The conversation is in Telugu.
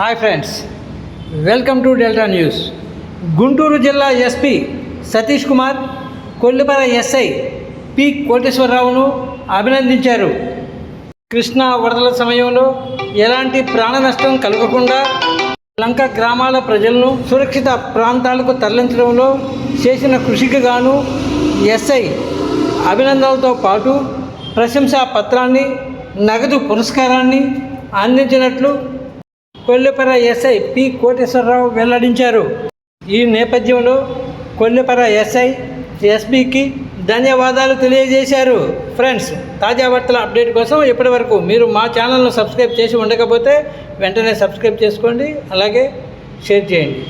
Hi friends welcome to Delta news. Guntur జిల్లా SP Satish Kumar Kollipara SI P కోటేశ్వరరావును అభినందించారు. కృష్ణా వరదల సమయంలో ఎలాంటి ప్రాణ నష్టం కలగకుండా లంక గ్రామాల ప్రజలను సురక్షిత ప్రాంతాలకు తరలించడంలో చేసిన కృషికి గాను ఎస్ఐ అభినందనలతో పాటు ప్రశంసా పత్రాన్ని నగదు పురస్కారాన్ని అందించినట్లు కొల్లిపర ఎస్ఐ పి కోటేశ్వరరావు వెల్లడించారు. ఈ నేపథ్యంలో కొల్లిపర ఎస్ఐ ఎస్బికి ధన్యవాదాలు తెలియజేశారు. ఫ్రెండ్స్ తాజా వార్తల అప్డేట్ కోసం ఇప్పటివరకు మీరు మా ఛానల్ను సబ్స్క్రైబ్ చేసి ఉండకపోతే వెంటనే సబ్స్క్రైబ్ చేసుకోండి. అలాగే షేర్ చేయండి.